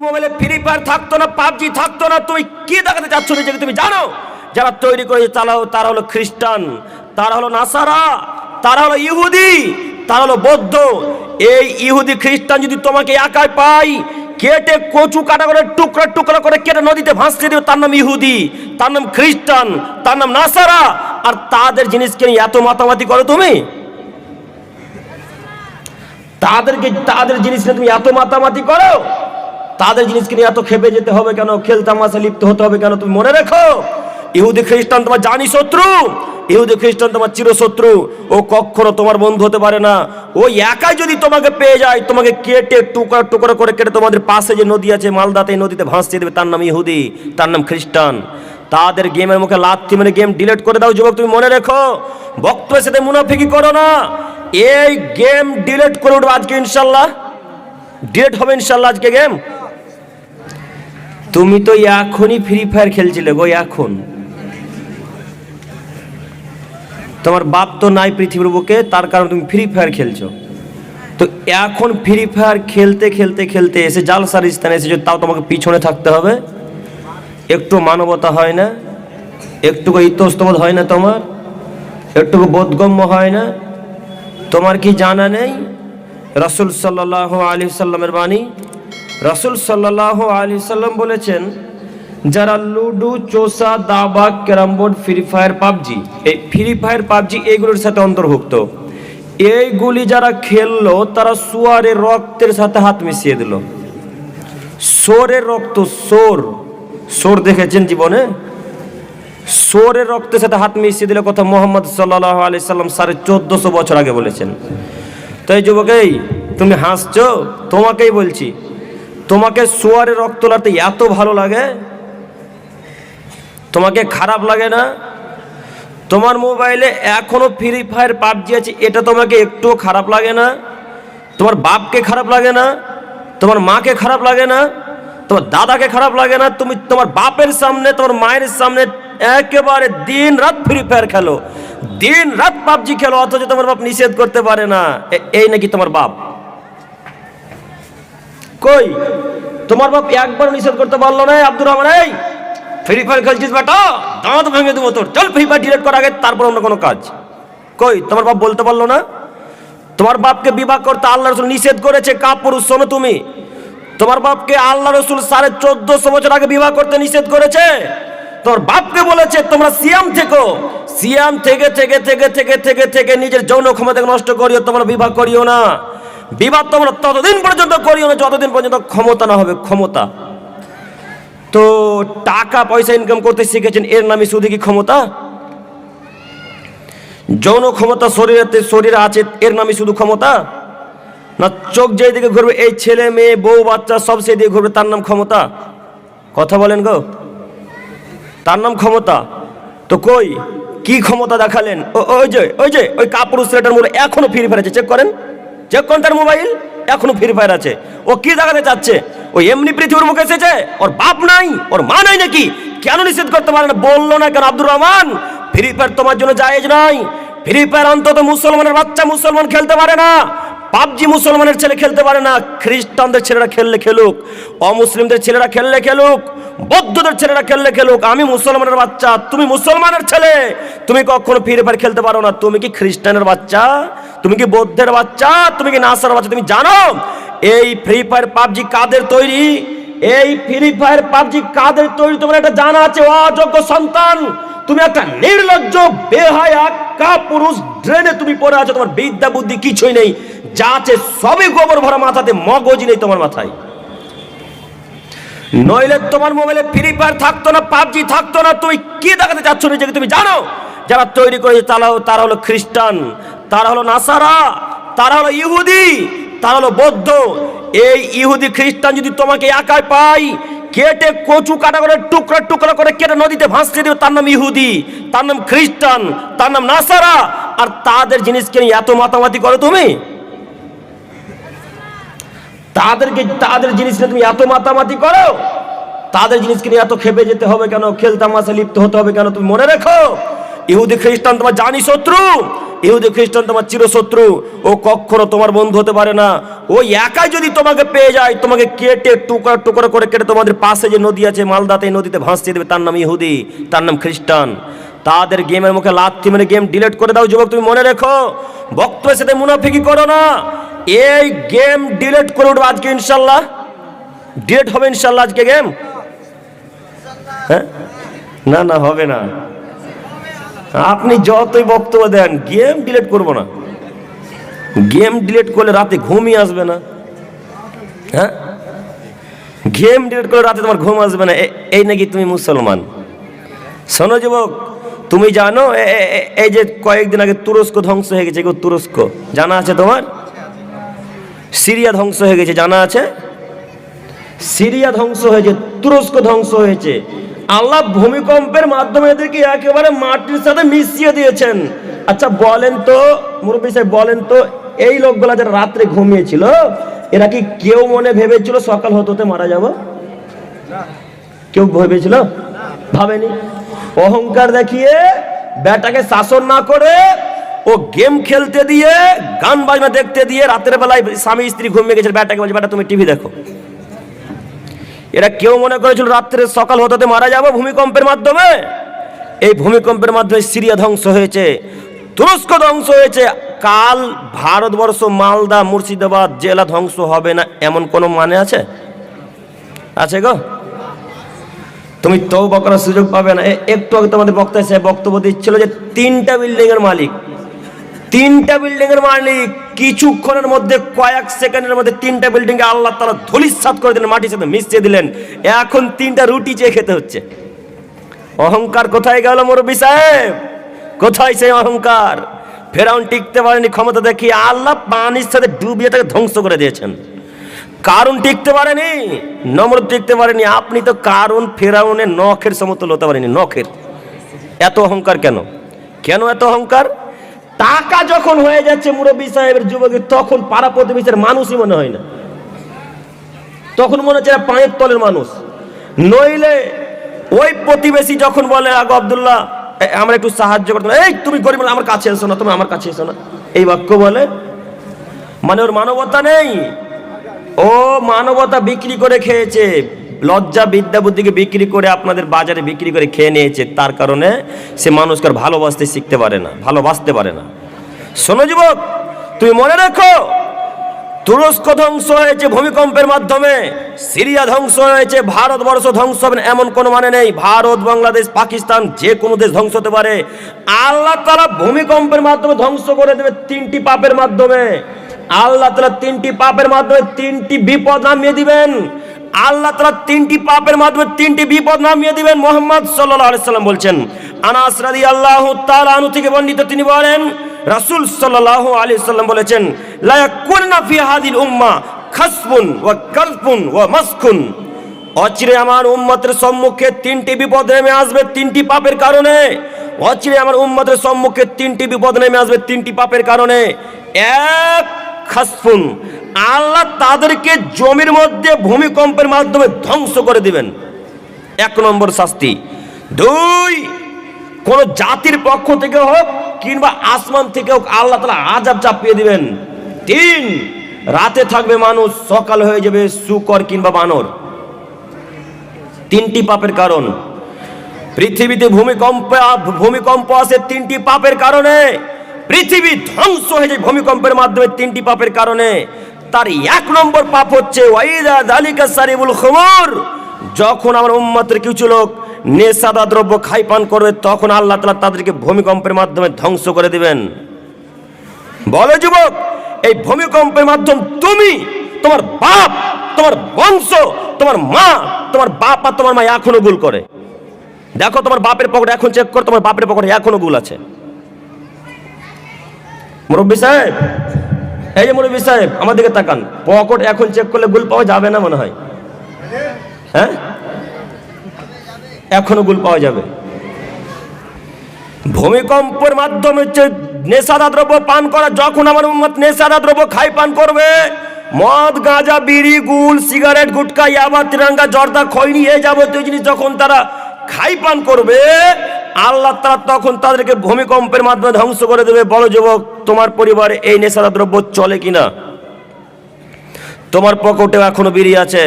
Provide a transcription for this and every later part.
মোবাইলে free fire থাকতো না, পাবজি থাকতো না, তুমি কি দেখাতে চাচ্ছ নিজেকে তুমি জানো? যারা তৈরি করেছে চালাও তারা হলো খ্রিস্টান, তারা হলো নাসারা, তারা হলো ইহুদি, তারা হলো বৌদ্ধ। এই ইহুদি খ্রিস্টান যদি তোমাকে একাই পাই কেটে কচু কাটা করে, টুকরা টুকরা করে কেটে নদীতে ভাসতে দিও, তার নাম ইহুদি, তার নাম খ্রিস্টান, তার নাম নাসারা। আর তাদের জিনিসকে নিয়ে এত মাতামাতি করো তুমি? তাদেরকে তাদের জিনিস নিয়ে তুমি এত মাতামাতি করো? তাদের জিনিসকে নিয়ে এত খেপে যেতে হবে কেন? খেলতামাশা লিপ্ত হতে হবে কেন? তুমি মনে রেখো, ইহুদি খ্রিস্টান তোমার জানি শত্রু, ইহুদি খ্রিস্টান তোমার চিরশত্রু। ও কখনো তোমার বন্ধু হতে পারে না। ও একাই যদি তোমাকে পেয়ে যায়, তোমাকে কেটে টুকরা টুকরো করে কেটে তোমাদের পাশে যে নদী আছে, মালদাতে নদীতে ভাসিয়ে দেবে, তার নাম ইহুদি, তার নাম খ্রিস্টান। তাদের গেমের মুখে লাথি মেরে গেম ডিলিট করে দাও, যুবক, তুমি মনে রেখো, বক্তব্যের সাথে মুনাফিকি করো না। এই গেম ডিলিট করে উঠবো আজকে ইনশাল্লাহ। ডিলিট হবে ইনশাল্লাহ আজকে গেম। তুমি তো এখনই ফ্রি ফায়ার খেলছিলে গো, এখন। তোমার বাপ তো নাই পৃথিবীর বুকে তার কারণ তুমি ফ্রি ফায়ার খেলছো। তো এখন ফ্রি ফায়ার খেলতে খেলতে খেলতে এসে জালসার স্থানে এসেছ, তাও তোমাকে পিছনে থাকতে হবে। একটু মানবতা হয় না একটুকু ইতস্তবোধ হয় না তোমার একটুকু বোধগম্য হয় না। তোমার কি জানা নেই? রসুল সাল্লাহ আলী সাল্লামের বাণী রসুল সাল্লাহ আলী সাল্লাম বলেছেন, যারা লুডু চোসা দাবা, carrom board, Free Fire, PUBG, এই ফ্রি ফায়ার, পাবজি এইগুলোর সাথে অন্তর্ভুক্ত। এইগুলি যারা খেললো, তারা সুয়ারের রক্তের সাথে হাত মিশিয়ে দিল। সোরের রক্ত, সোর। সোর দেখেছেন জীবনে? সোরের রক্তের সাথে হাত মিশিয়ে দিলে কথা মোহাম্মদ সাল্লাহ আলি সাল্লাম সাড়ে চোদ্দশো বছর আগে বলেছেন। তো এই যুবক এই তুমি হাসছো? তোমাকেই বলছি তোমাকে সোয়ারের রক্ত লাতে এত ভালো লাগে? তোমাকে খারাপ লাগে না? তোমার মোবাইলে এখনও ফ্রি ফায়ার পাবজি আছে, এটা তোমাকে একটুও খারাপ লাগে না? তোমার বাপকে খারাপ লাগে না? তোমার মাকে খারাপ লাগে না? তোমার দাদাকে খারাপ লাগে না? তুমি তোমার বাপের সামনে, তোমার মায়ের সামনে একেবারে দিন রাত ফ্রি ফায়ার খেলো। দিন রাত পাবজি খেলো, অথচ তোমার বাপ নিষেধ করতে পারে না। এই নাকি তোমার বাপ? কই? তোমার বাপ একবার নিষেধ করতে পারল না আব্দুর রহমান, এই ফ্রি ফায়ার খেলছিস বেটা দাঁত ভেঙে দেবো তোর, চল ফ্রি ফায়ার ডিলেট করার আগে, তারপর অন্য কোনো কাজ। কই, তোমার বাপ বলতে পারল না? তোমার বাপকে বিবাহ করতে আল্লাহ রসুল নিষেধ করেছে, কাপুরুষ শোনো তুমি। তোমার বাপকে আল্লাহ রসুল সাড়ে চোদ্দশো বছর আগে বিবাহ করতে নিষেধ করেছে। তোর বাপকে বলেছে, তোমরা সিয়াম থেকো। সিয়াম থেকে থেকে থেকে থেকে থেকে থেকে নিজের যৌন ক্ষমতাকে নষ্ট করিও, তোমরা বিবাহ করিও না। বিবাহ তোমরা ততদিন পর্যন্ত করিও না, যতদিন পর্যন্ত ক্ষমতা না হবে, ক্ষমতা। তো টাকা, পয়সা ইনকাম করতে শিখেছেন, এর নামই শুধু কি ক্ষমতা? যৌন ক্ষমতা শরীরেতে, শরীরে আছে, এর নামই শুধু ক্ষমতা? না, চোখ যেদিকে ঘুরবে, এই ছেলে, মেয়ে, বউ, বাচ্চা, সব সেদিকে ঘুরবে, তার নাম ক্ষমতা? কথা বলেন গো। তার নাম ক্ষমতা। তো কই? কি ক্ষমতা দেখালেন? ওই যে ওই যে, ওই কাপুরুষ ছেলেটার মোবাইল এখনও ফ্রি ফায়ার আছে চেক করেন। চেক করেন তার মোবাইল এখনও ফ্রি ফায়ার আছে। ও কি দেখাতে চাচ্ছে ও এমনি পৃথিবীর মুখে এসেছে, ওর বাপ নাই, ওর মা নাই নাকি? কেন নিষেধ করতে পারে না? বলল না কেন আব্দুর রহমান? ফ্রি ফায়ার তোমার জন্য জায়েজ নাই। ফ্রি ফায়ার অন্তত মুসলমানের বাচ্চা মুসলমান খেলতে পারে না। পাবজি মুসলমানের ছেলে খেলতে পারে না। খ্রিস্টানদের ছেলেরা খেললে খেলুক, অমুসলিমদের ছেলেরা খেললে খেলুক বৌদ্ধদের ছেলেরা খেললে খেলুক, আমি মুসলমানের বাচ্চা, তুমি মুসলমানের ছেলে। তুমি কখনো ফ্রি ফায়ার খেলতে পারো না। তুমি কি খ্রিস্টানের বাচ্চা? তুমি কি বৌদ্ধের বাচ্চা? তুমি কি নাসার বাচ্চা? তুমি জানো? এই ফ্রি ফায়ার পাবজি কাদের তৈরি? এই ফ্রি ফায়ার পাবজি কাদের তৈরি? তোমার একটা জানা আছে, অযোগ্য সন্তান। তুমি একটা নির্লজ্জ, বেহায়া পুরুষ, ড্রেনে তুমি পড়ে আছো, তোমার বিদ্যা বুদ্ধি কিছুই নেই। যা আছে সবই গোবর ভরা মাথাতে মগজ নেই তোমার মাথায়। নইলে তোমার মোবাইলে ফ্রি ফায়ার থাকতো না, পাবজি থাকতো না, তুমি কি দেখাতে চাচ্ছ নিজেকে তুমি জানো? যারা তৈরি করেছে তারা তারা হলো খ্রিস্টান, তারা হলো নাসারা, তারা হলো ইহুদি, তারা হলো বৌদ্ধ। এই ইহুদি খ্রিস্টান যদি তোমাকে একাই পাই কেটে কচু কাটা করে টুকরা টুকরা করে কেটে নদীতে ভাসতে দেবে, তার নাম ইহুদি, তার নাম খ্রিস্টান, তার নাম নাসারা। আর তাদের জিনিসকে এত মাতামাতি করো তুমি? তাদেরকে, তাদের জিনিস নিয়ে তুমি এত মাতামাতি করো? তাদের জিনিসকে নিয়ে এত খেপে যেতে হবে কেন? খেলতামাশা লিপ্ত হতে হবে কেন? তুমি মনে রেখো, ইহুদি খ্রিস্টান তোমার জানি শত্রু, ইহুদি খ্রিস্টান তোমার চিরশত্রু। ও কখনো তোমার বন্ধু হতে পারে না। ও একাই যদি তোমাকে পেয়ে যায়, তোমাকে কেটে টুকরা টুকরা করে কেটে তোমাদের পাশে যে নদী আছে, মালদাতে নদীতে ভাসিয়ে দেবে, তার নাম ইহুদি, তার নাম খ্রিস্টান। তাদের গেমের মুখে লাথি মেরে গেম ডিলেট করে দাও, যুবক, তুমি মনে রেখো। বক্তব্যের সাথে মুনাফিকি করো না। এই গেম ডিলেট করে উঠবো আজকে ইনশাল্লাহ। ডিলেট হবে ইনশাল্লাহ আজকে গেম হ্যাঁ? না না, হবে না। আপনি যতই বক্তব্য দেন গেম ডিলেট করব না। গেম ডিলেট করলে রাতে ঘুমই আসবে না। হ্যাঁ? গেম ডিলেট করে রাতে তোমার ঘুম আসবে না। এই নাকি তুমি মুসলমান। শোনো যুবক, তুমি জানো এই যে কয়েকদিন আগে তুরস্ক ধ্বংস হয়ে গেছে তুরস্ক। জানা আছে তোমার? সিরিয়া ধ্বংস হয়ে গেছে, জানা আছে? সিরিয়া ধ্বংস হয়েছে, তুরস্ক ধ্বংস হয়েছে। আল্লাহ ভূমিকম্পের মাধ্যমে এদেরকে একেবারে মাটির সাথে মিশিয়ে দিয়েছেন। আচ্ছা বলেন তো, মুরব্বী সাহেব, বলেন তো, এই লোকগুলা যারা রাত্রে ঘুমিয়েছিল, এরা কি কেউ মনে ভেবেছিল সকাল হতে হতে মারা যাব? কেউ ভেবেছিল? ভাবেনি? অহংকার দেখিয়ে বেটাকে শাসন না করে ও গেম খেলতে দিয়ে, গান বাজনা দেখতে দিয়ে রাতের বেলায় স্বামী, স্ত্রী ঘুমিয়ে গেছে। বেটাকে বলছে বেটা তুমি টিভি দেখো। এরা কেউ মনে করেছিল রাত্রে সকাল হতে মারা যাব ভূমিকম্পের মাধ্যমে। এই ভূমিকম্পের মাধ্যমে সিরিয়া ধ্বংস হয়েছে, তুরস্ক ধ্বংস হয়েছে। কাল ভারতবর্ষ মালদা, মুর্শিদাবাদ জেলা ধ্বংস হবে না, এমন কোনো মানে আছে? আছে গো? তুমি তো করার সুযোগ পাবে না। একটু আগে তোমাদের বক্তা বক্তব্য দিচ্ছিল যে তিনটা বিল্ডিং এর মালিক। তিনটা বিল্ডিং এর মালিক কিছুক্ষণের মধ্যে কয়েক সেকেন্ডের মধ্যে তিনটা বিল্ডিং এ আল্লাহ তারা ধুলিসাত করে দিলেন, মাটির সাথে মিশিয়ে দিলেন। এখন তিনটা রুটি চেয়ে খেতে হচ্ছে। অহংকার কোথায় গেল মুরব্বী সাহেব? কোথায় সেই অহংকার? ফেরাউন টিকতে পারেনি, ক্ষমতা দেখিয়ে আল্লাহ পানির সাথে ডুবিয়ে তাকে ধ্বংস করে দিয়েছেন। কারণ টিকতে পারেনি? নমরুদ টিকতে পারেনি। আপনি তো কারণ ফেরাউনের নখের সমতুল হতে পারেনি নখের। এত অহংকার কেন? কেন এত অহংকার? টাকা যখন হয়ে যাচ্ছে, মুরব্বী সাহেবের যুবকের তখন পাড়া প্রতিবেশের মানুষই মনে হয় না। তখন মনে হচ্ছে পায়ের তলের মানুষ। নইলে ওই প্রতিবেশী যখন বলে, আগো আবদুল্লাহ আমরা একটু সাহায্য করতে এই, তুমি গরিব আমার কাছে এসো না, তুমি আমার কাছে এসো না। এই বাক্য বলে। মানে ওর মানবতা নেই। ও মানবতা বিক্রি করে খেয়েছে। লজ্জা বিদ্যা বুদ্ধিকে বিক্রি করে আপনাদের বাজারে বিক্রি করে খেয়ে নিয়েছে, তার কারণে সে মানুষকে ভালোবাসতে শিখতে পারে না, ভালোবাসতে পারে না। শোনো যুবক, তুমি মনে রাখো, তুরস্ক ধ্বংস হয়েছে ভূমিকম্পের মাধ্যমে, সিরিয়া ধ্বংস হয়েছে, ভারতবর্ষ ধ্বংস হবে এমন কোনো মানে নেই। ভারত, বাংলাদেশ, পাকিস্তান যে কোনো দেশ ধ্বংস হতে পারে। আল্লাহ তারা ভূমিকম্পের মাধ্যমে ধ্বংস করে দেবে তিনটি পাপের মাধ্যমে। আল্লাহ তালা তিনটি পাপের মাধ্যমে তিনটি বিপদ নামিয়ে দিবেন। আল্লাহ তালা তিনটি পাপের মাধ্যমে তিনটি বিপদ নামিয়ে দিবেন। মোহাম্মদ সাল্লাহ সাল্লাম বলছেন, আনাস রাদি আল্লাহ তালু থেকে বর্ণিত তিনি বলেন, রাসূল সাল্লাল্লাহু আলাইহি সাল্লাম বলেছেন, লা ইয়াকুননা ফি হাদিল উম্মাহ খাসফুন ওয়া কালফুন ওয়া মাসকুন অচিরে আমার উম্মতের সম্মুখে তিনটি বিপদ নেমে আসবে তিনটি পাপের কারণে। অচিরে আমার উম্মতের সম্মুখে তিনটি বিপদ নেমে আসবে তিনটি পাপের কারণে। এক, খাসফুন। আল্লাহ তাদেরকে জমির মধ্যে ভূমিকম্পের মাধ্যমে ধ্বংস করে দিবেন। এক নম্বর শাস্তি। দুই, কোন জাতির পক্ষ থেকে হোক কিংবা আসমান থেকে হোক আল্লাহ তালা আজাব চাপিয়ে দিবেন। তিন, রাতে থাকবে মানুষ, সকাল হয়ে যাবে শুকর কিংবা বানর। তিনটি পাপের কারণ। পৃথিবীতে ভূমিকম্প ভূমিকম্প আসে তিনটি পাপের কারণে। পৃথিবী ধ্বংস হয়ে যায় ভূমিকম্পের মাধ্যমে তিনটি পাপের কারণে। তার এক নম্বর পাপ হচ্ছে, ওয়াইদা দালিকা সারিবুল খমর। যখন আমার উম্মতের কিছু লোক নেশাদা দ্রব্য খাই পান করবে, তখন আল্লাহ তালা তাদেরকে ভূমিকম্পের মাধ্যমে ধ্বংস করে দিবেন। বলে যুবক, এই ভূমিকম্পের মাধ্যম তুমি, তোমার বাপ, তোমার বংশ, তোমার মা, তোমার বাপ আর তোমার মা এখনও ভুল করে। দেখো তোমার বাপের পকেটে এখন চেক করো, তোমার বাপের পকেটে এখনও গুল আছে। মুরব্বী সাহেব এই যে মুরব্বী সাহেব, আমার দিকে তাকান। পকেট এখন চেক করলে গুল পাওয়া যাবে না মনে হয়? হ্যাঁ? এখনও গুল পাওয়া যাবে। ভূমিকম্পের মাধ্যমে নেশাদা দ্রব্য পান করা, যখন আমার উম্মত নেশাদা দ্রব্য খাই পান করবে, মদ, গাঁজা, বিড়ি, গুল, সিগারেট, গুটকা, ইয়াবা, তিরঙ্গা, জর্দা, খৈনি এই যাবতীয় জিনিস যখন তারা খাই পান করবে আল্লাহ তারা তখন তাদেরকে ভূমিকম্পের মাধ্যমে ধ্বংস করে দেবে। বড় যুবক, তোমার পরিবারে এই নেশারা দ্রব্য চলে কিনা? তোমার পকেটে এখনও বিড়ি আছে,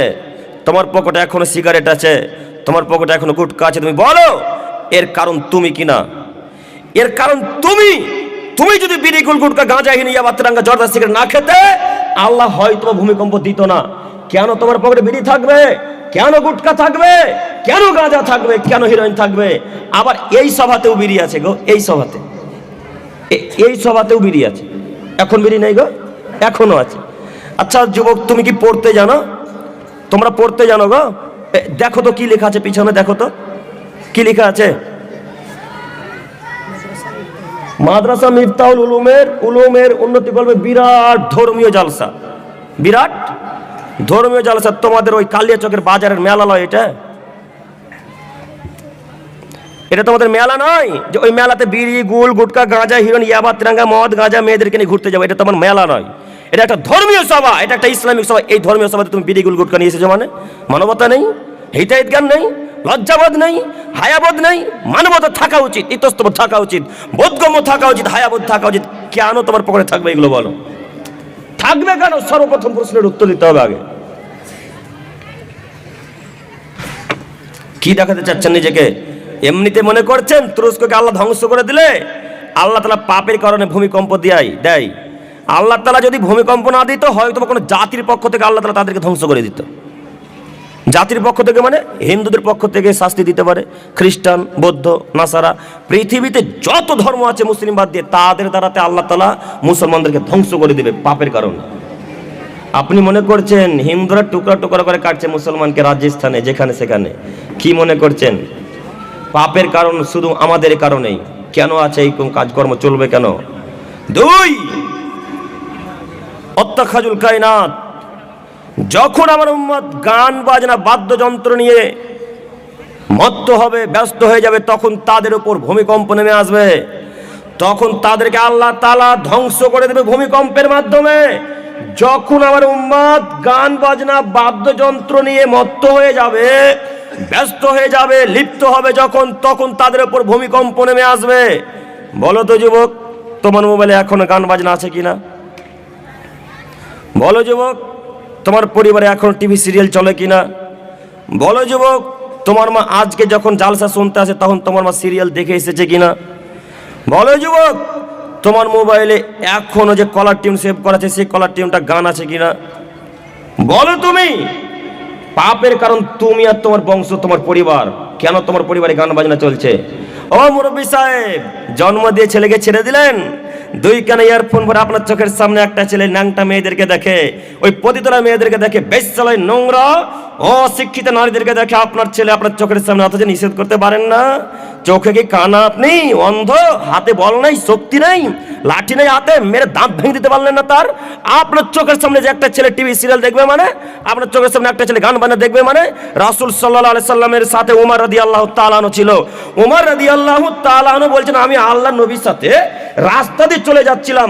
তোমার পকেটে এখনও সিগারেট আছে, তোমার পকেটে এখনও গুটকা আছে। তুমি বলো, এর কারণ তুমি কিনা? এর কারণ তুমি তুমি যদি বিড়ি, গুল, গুটকা, গাঁজা হিনি ইয়াবা তিরাঙ্গা জর্দা, সিগারেট না খেতে, আল্লাহ হয়তো ভূমিকম্প দিত না। কেন তোমার পকেটে বিড়ি থাকবে? কেন গুটকা থাকবে? কেন গাঁজা থাকবে? কেন হিরোইন থাকবে? আবার এই সভাতেও বিড়ি আছে গো, এই সভাতে। এই সভাতেও বিড়ি আছে। এখন বিড়ি নেই গো? এখনও আছে। আচ্ছা যুবক, তুমি কি পড়তে জানো? তোমরা পড়তে জানো গো? দেখো তো কি লেখা আছে পিছনে, দেখো তো। কি লেখা আছে? মাদ্রাসা মিফতাউল উলুমের উলুমের উন্নতি করবে বিরাট ধর্মীয় জালসা। বিরাট ধর্মীয় জালসা তোমাদের ওই কালিয়া চকের বাজারের মেলা লয় এটা? এটা তোমাদের মেলা নয় যে ওই মেলাতে বিড়ি, গুল, গুটকা, গাঁজা, হিরণ, ইয়াবা, তিরাঙ্গা, মদ, গাঁজা মেয়েদেরকে নিয়ে ঘুরতে যাব। এটা তোমার মেলা নয়। এটা একটা ধর্মীয় সভা, এটা একটা ইসলামিক সভা। এই ধর্মীয় সভাতে তুমি বিড়ি, গুল, গুটকা নিয়ে এসেছ মানে? মানবতা নেই, হিতাহিত জ্ঞান নেই, লজ্জাবোধ নেই, হায়াবোধ নেই, মানবতা থাকা উচিত ইতস্তব থাকা উচিত, বোধগম্য থাকা উচিত, হায়াবোধ থাকা উচিত। কেন তোমার পকেটে থাকবে এগুলো বলো? থাকবে কেন? সর্বপ্রথম প্রশ্নের উত্তর দিতে হবে আগে। কি দেখাতে চাচ্ছেন নিজেকে? এমনিতে মনে করছেন তুরস্ককে আল্লাহ ধ্বংস করে দিলে আল্লাহ তালা পাপের কারণে ভূমিকম্প দেয় দেয়। আল্লাহ তালা যদি ভূমিকম্প না দিত হয়তো কোনো জাতির পক্ষ থেকে আল্লাহ তালা তাদেরকে ধ্বংস করে দিত। জাতির পক্ষ থেকে মানে হিন্দুদের পক্ষ থেকে শাস্তি দিতে পারে। খ্রিস্টান, বৌদ্ধ, নাসারা, পৃথিবীতে যত ধর্ম আছে মুসলিম বাদ দিয়ে তাদের দ্বারাতে আল্লাহ তালা মুসলমানদেরকে ধ্বংস করে দেবে পাপের কারণে। আপনি মনে করছেন হিন্দুরা টুকরা টুকরা করে কাটছে মুসলমানকে রাজস্থানে, যেখানে সেখানে। কি মনে করছেন? পাপের কারণ শুধু আমাদের কারণেই। কেন আছে এই কোন কাজকর্ম, চলবে কেন? দুই, অত্যাখাজুল কায়নাত। যখন আমার উম্মত গান বাজনা বাদ্যযন্ত্র নিয়ে মত্ত হবে, ব্যস্ত হয়ে যাবে, তখন তাদের উপর ভূমিকম্প নেমে আসবে। তখন তাদেরকে আল্লাহ তালা ধ্বংস করে দেবে ভূমিকম্পের মাধ্যমে। যখন আমার উম্মাদ গান বাজনা বাদ্যযন্ত্র নিয়ে মত্ত হয়ে যাবে, ব্যস্ত হয়ে যাবে, লিপ্ত হবে যখন, তখন তাদের উপর ভূমিকম্প নেমে আসবে। বলো তো যুবক, তোমার মোবাইলে এখনও গান বাজনা আছে কিনা? বলো যুবক তোমার পরিবারে এখন টিভি সিরিয়াল চলে কিনা? বলো যুবক, তোমার মা আজকে যখন জালসা শুনতে আসে, তখন তোমার মা সিরিয়াল দেখে এসেছে কিনা? বলো যুবক, তোমার মোবাইলে এখনও যে কলার টিউন সেভ করা আছে সেই কলার টিউনটা গান আছে কিনা? বলো তুমি, পাপের কারণ তুমি আর তোমার বংশ, তোমার পরিবার, কেন তোমার পরিবারে গান বাজনা চলছে? ও মুরব্বী সাহেব, জন্ম দিয়ে ছেলেকে ছেড়ে দিলেন? দুই কানে ইয়ারফোন ভরে আপনার চোখের সামনে একটা ছেলে ন্যাংটা মেয়েদেরকে দেখে, ওই পতিতলা মেয়েদেরকে দেখে বেশ চালায় নোংরা অশিক্ষিত নারীদেরকে দেখে আপনার ছেলে আপনার চোখের সামনে অথচ নিষেধ করতে পারেন না। চোখে কি কানা আপনি অন্ধ? হাতে বল নাই? শক্তি নেই? লাঠি নেই হাতে? মেরে দাঁত ভেঙে দিতে পারলেন না তার? আপনার চোখের সামনে যে একটা ছেলে টিভি সিরিয়াল দেখবে মানে? আপনার চোখের সামনে একটা ছেলে গান বাজনা দেখবে মানে? রাসুল সাল্লাহ আলি সাল্লামের সাথে উমার রাদি আল্লাহ তালানো ছিল। উমার রাদি আল্লাহ তালানো বলছেন, আমি আল্লাহ নবীর সাথে রাস্তা দিয়ে চলে যাচ্ছিলাম।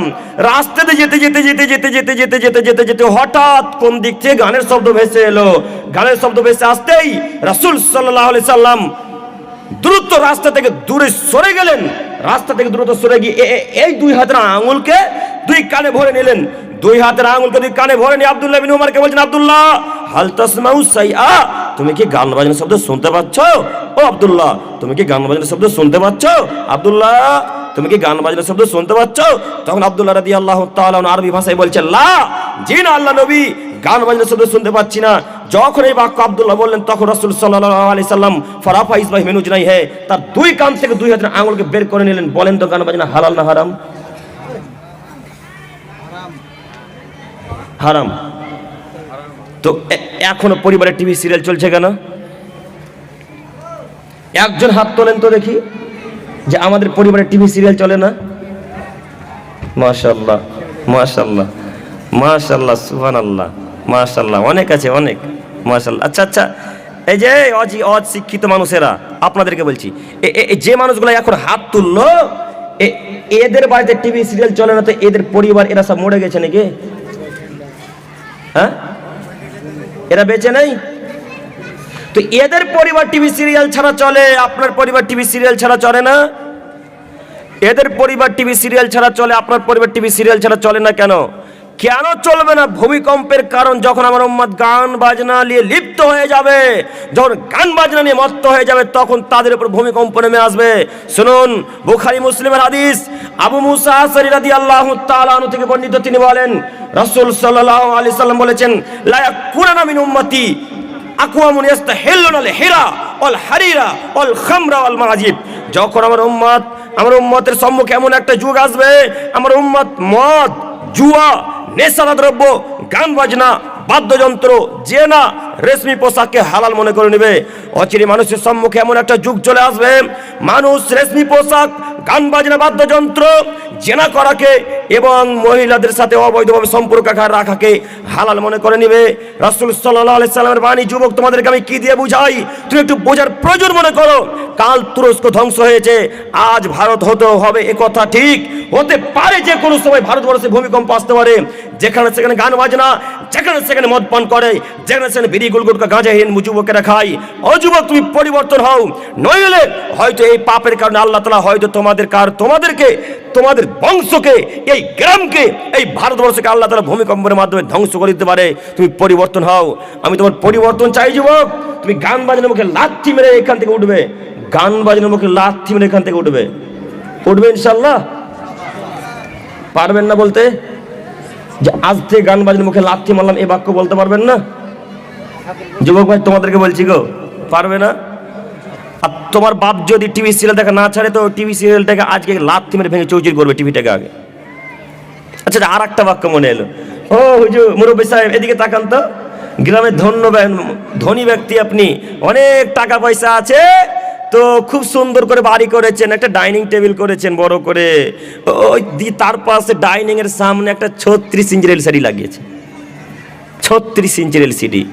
রাস্তাতে যেতে যেতে যেতে যেতে যেতে যেতে যেতে যেতে যেতে, হঠাৎ কোন দিক থেকে গানের শব্দ ভেসে এলো? গানের শব্দ ভেসে আসতেই রাসুল সাল্লাহ আলি সাল্লাম দ্রুত রাস্তা থেকে দূরে সরে গেলেন। রাস্তা থেকে দ্রুত সরে গিয়ে এই দুই হাতের আঙুলকে দুই কানে ভরে নিলেন। দুই হাতের আঙুলকে দুই কানে ভরে নিয়ে আব্দুল্লাহ বিন উমারকে বলছেন, আব্দুল্লাহ, হাল তাসমাউ সাইআ, তুমি কি গান বাজনার শব্দ শুনতে পাচ্ছ? ও আব্দুল্লাহ, তুমি কি গান বাজনার শব্দ শুনতে পাচ্ছ? আব্দুল্লাহ, তুমি কি গান বাজনার শব্দ শুনতে পাচ্ছ? তখন আব্দুল্লাহ রাদিয়াল্লাহু তাআলা আরবি ভাষায় বলছেন, লা জি না আল্লাহ নবী গান বাজনা শব্দ শুনতে পাচ্ছি না। যখন এই বাক্য আব্দুল্লাহ বললেন, তখন রাসূল আলাইহি সাল্লাম ফারাফা ইসবাহ মেনুজ নাই হে, তার দুই কান থেকে দুই হাতের আঙুলকে বের করে নিলেন। বলেন তো, গান বাজনা হালাল না হারাম? হারাম। তো এখনও পরিবারের টিভি সিরিয়াল চলছে কেন? একজন হাত তোলেন তো দেখি, যে আমাদের পরিবারের টিভি সিরিয়াল চলে না? মাশাল্লাহ মাশাল্লাহ মাশাল্লাহ সুহান আল্লাহ মাশাল্লাহ অনেক আছে, অনেক। মাশাল্লাহ আচ্ছা আচ্ছা এই যে অজি, অশিক্ষিত মানুষেরা, আপনাদেরকে বলছি যে মানুষগুলো এখন হাত তুললো এদের বাড়িতে টিভি, সিরিয়াল চলে না তো এদের পরিবার, এরা সব মরে গেছে নাকি? হ্যাঁ? এরা বেঁচে নেই? তো এদের পরিবার টিভি, সিরিয়াল ছাড়া চলে, আপনার পরিবার টিভি, সিরিয়াল ছাড়া চলে না? এদের পরিবার টিভি, সিরিয়াল ছাড়া চলে, আপনার পরিবার টিভি, সিরিয়াল ছাড়া চলে না কেন? কেন চলবে না ভূমিকম্পের কারণ যখন আমার উম্মাদ গান বাজনা নিয়ে লিপ্ত হয়ে যাবে, যখন গান বাজনা নিয়ে মত্ত হয়ে যাবে, তখন তাদের উপর ভূমিকম্প নেমে আসবে। শুনুন, বুখারি, মুসলিমের হাদিস, আবু মুসা আসারি রাদি আল্লাহ তাআলা থেকে বর্ণিত, তিনি বলেন, রাসূল সাল্লাল্লাহু আলাইহি সাল্লাম বলেছেন, লা ইয়াকুনা মিন উম্মতি, আকওয়ামুন ইয়াস্তাহিল্লুনা আল হিরা ওয়াল হারিরা ওয়াল খামরা ওয়াল মাজিদ যখন আমার উম্মত, আমার উম্মতের সম্মুখে এমন একটা যুগ আসবে, আমার উম্মত মদ, জুয়া নেশাদা দ্রব্য গান বাজনা বাদ্যযন্ত্র যে না রেশমি পোশাককে হালাল মনে করে নেবে। অচিরে মানুষের সম্মুখে এমন একটা যুগ চলে আসবে, মানুষ রেশমি পোশাক, গান বাজনা, বাদ্যযন্ত্র, জেনা করাকে এবং মহিলাদের সাথে অবৈধভাবে সম্পর্ক রাখা- রাখাকে হালাল মনে করে নিবে। রাসুল সাল্লাহ সাল্লামের বাণী, যুবক, তোমাদেরকে আমি কি দিয়ে বুঝাই? তুমি একটু বোঝার প্রয়োজন মনে করো। কাল তুরস্ক ধ্বংস হয়েছে, আজ ভারত হতে হবে, এ কথা ঠিক। হতে পারে যে কোনো সময় ভারতবর্ষে ভূমিকম্প আসতে পারে যেখানে সেখানে গান বাজনা, যেখানে সেখানে মদ পান করে, যেখানে সেখানে বিড়ি গুলগুটকা গাঁজাহীন যুবকেরা খায় ও যুবক, তুমি পরিবর্তন হও। নইলে হয়তো এই পাপের কারণে আল্লাহ তালা হয়তো তোমাদের কার, তোমাদেরকে, তোমাদের বংশকে, এই গ্রামকে, এই ভারতবর্ষকে আল্লাহ তালা ভূমিকম্পের মাধ্যমে ধ্বংস করে দিতে পারে। তুমি পরিবর্তন হও। আমি তোমার পরিবর্তন চাই, যুবক। তুমি গান বাজনার মুখে লাথি মেরে এখান থেকে উঠবে। গান বাজনার মুখে লাথি মেরে এখান থেকে উঠবে। উঠবে ইনশাল্লাহ পারবেন না বলতে? যে আজ থেকে গান বাজনার মুখে লাথি মারলাম এ বাক্য বলতে পারবেন না? যুবক ভাই, তোমাদেরকে বলছি গো, পারবে না? আর তোমার বাপ যদি টিভি সিরিয়াল দেখা না ছাড়ে, তো টিভি সিরিয়ালটাকে আজকে লাথি মেরে ভেঙে চৌচির করবে টিভিটাকে আগে। আচ্ছা আর একটা বাক্য মনে এলো। ও হুজুর, মুরব্বী সাহেব, এদিকে তাকান তো। গ্রামের ধন্য ধনী ব্যক্তি আপনি, অনেক টাকা পয়সা আছে তো খুব সুন্দর করে বাড়ি করেছেন, একটা ডাইনিং টেবিল করেছেন বড় করে। ওই দি- তার পাশে ডাইনিং এর সামনে একটা ছত্রিশ ইঞ্চের এলসারি লাগিয়েছে। ছত্রিশ ইঞ্চের এলসিডি।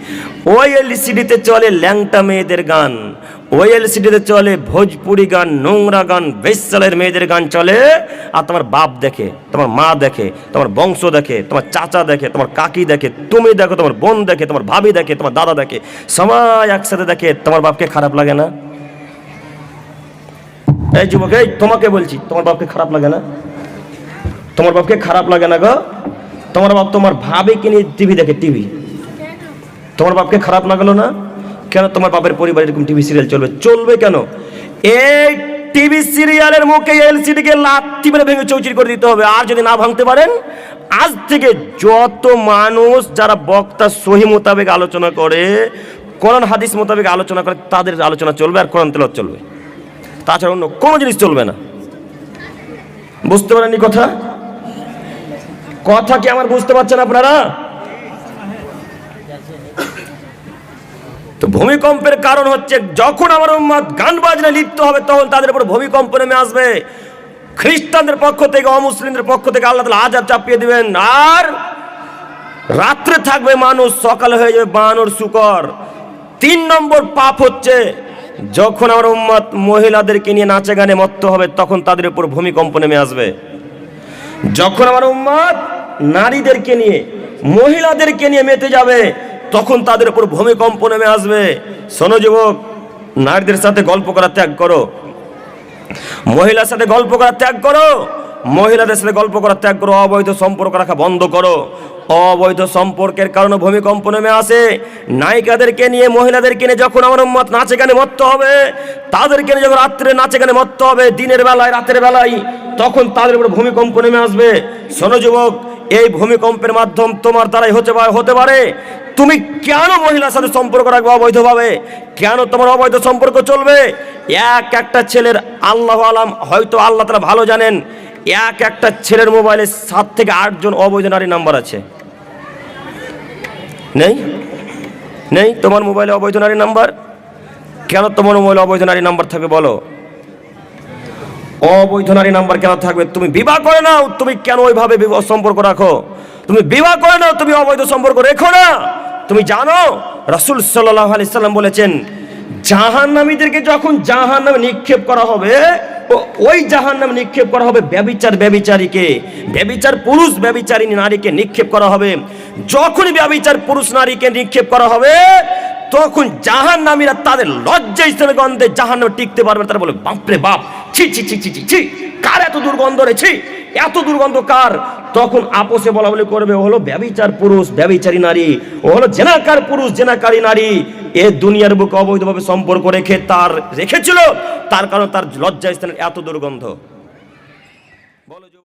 ওই এলসিডিতে চলে ল্যাংটা মেয়েদের গান। ওই এলসিডিতে চলে ভোজপুরি গান, নোংরা গান বেসালের মেয়েদের গান চলে। আর তোমার বাপ দেখে, তোমার মা দেখে, তোমার বংশ দেখে, তোমার চাচা দেখে, তোমার কাকি দেখে, তুমি দেখো তোমার বোন দেখে, তোমার ভাবি দেখে, তোমার দাদা দেখে। সবাই একসাথে দেখে, তোমার বাপকে খারাপ লাগে না? এই যুবক, এই তোমাকে বলছি, তোমার বাপকে খারাপ লাগে না? তোমার বাপকে খারাপ লাগে না গো? তোমার বাপ তোমার ভাবে কিনে টিভি দেখে, টিভি। তোমার বাপকে খারাপ লাগল না? কেন তোমার বাপের পরিবার এরকম টিভি সিরিয়াল চলবে? চলবে কেন? এই টিভি সিরিয়ালের মুখে এলসিডি কে লাত্তি মেরে ভেঙে চৌচির করে দিতে হবে, আর যদি না ভাঙতে পারেন, আজ থেকে যত মানুষ যারা বক্তা সহি মোতাবেক আলোচনা করে, কোরআন, হাদিস মোতাবেক আলোচনা করে, তাদের আলোচনা চলবে আর কোরআন তেলত চলবে। তাছাড়া অন্য কোনো জিনিস চলবে না। বুঝতে পারেননি কথা? কথা কি আমার বুঝতে পারছেন আপনারা? তো ভূমিকম্পের কারণ হচ্ছে যখন আমার উম্মাদ গান বাজনা লিপ্ত হবে, তখন তাদের উপর ভূমিকম্প নেমে আসবে। খ্রিস্টানদের পক্ষ থেকে, অমুসলিমদের পক্ষ থেকে আল্লাহ তালা আজাব চাপিয়ে দিবেন। আর রাত্রে থাকবে মানুষ, সকালে হয়ে যাবে বানর, শুকর। তিন নম্বর পাপ হচ্ছে যখন আমার উম্মাদ মহিলাদেরকে নিয়ে নাচে গানে মত্ত হবে, তখন তাদের উপর ভূমিকম্প নেমে আসবে। যখন আমার উম্মাদ নারীদেরকে নিয়ে, মহিলাদেরকে নিয়ে মেতে যাবে, তখন তাদের উপর ভূমিকম্প নেমে আসবে। শোনো যুবক, নারীদের সাথে গল্প করা ত্যাগ করো। মহিলার সাথে গল্প করা ত্যাগ করো। মহিলাদের সাথে গল্প করা ত্যাগ করো। অবৈধ সম্পর্ক রাখা বন্ধ করো। অবৈধ সম্পর্কের কারণে ভূমিকম্প নেমে আসে। নায়িকাদেরকে নিয়ে, মহিলাদেরকে নিয়ে যখন আমার মত নাচে গানে মত্ত হবে, তাদেরকে নিয়ে যখন রাত্রে নাচে গানে মত্ত হবে, দিনের বেলায়, রাতের বেলায়, তখন তাদের উপরে ভূমিকম্প নেমে আসবে। শোনো যুবক, এই ভূমিকম্পের মাধ্যম তোমার দ্বারাই হতে পারে হতে পারে। তুমি কেন মহিলার সাথে সম্পর্ক রাখবে অবৈধভাবে? কেন তোমার অবৈধ সম্পর্ক চলবে? এক একটা ছেলের আল্লাহ আলাম, হয়তো আল্লাহ তারা ভালো জানেন, এক একটা ছেলের মোবাইলে সাত থেকে আটজন অবৈধ নারী নাম্বার আছে। নেই? নেই? তোমার মোবাইলে অবৈধ নারী নাম্বার? কেন তোমার মোবাইলে অবৈধ নারী নাম্বার থাকবে বলো? অবৈধ নারী নাম্বার কেন থাকবে? তুমি বিবাহ করে নাও। তুমি কেন ওইভাবে সম্পর্ক রাখো? তুমি বিবাহ করে নাও, তুমি অবৈধ সম্পর্ক রেখো না। তুমি জানো, রাসুল সাল্লাহ আলি সাল্লাম বলেছেন জাহান নামীদেরকে যখন জাহান নামে নিক্ষেপ করা হবে ওই জাহান নামে নিক্ষেপ করা হবে ব্যবিচার ব্যবিচারীকে। ব্যবিচার পুরুষ ব্যবিচারিণী নারীকে নিক্ষেপ করা হবে। যখনই ব্যবিচার পুরুষ নারীকে নিক্ষেপ করা হবে, তখন জাহান নামীরা তাদের লজ্জা স্থানের গন্ধে জাহান নামে টিকতে পারবে তারা বলে, বাপরে বাপ, ছি ছি ছি ছি ছি কার এত দুর্গন্ধ রে? ছি, এত দুর্গন্ধ কার? তখন আপোষে বলা বলি করবে, ও হলো ব্যবিচার পুরুষ ব্যবিচারী নারী, ও হলো জেনাকার পুরুষ, জেনাকারী নারী। এ দুনিয়ার বুকে অবৈধভাবে সম্পর্ক রেখে তার, রেখেছিল, তার কারণে তার লজ্জা স্থানের এত দুর্গন্ধ।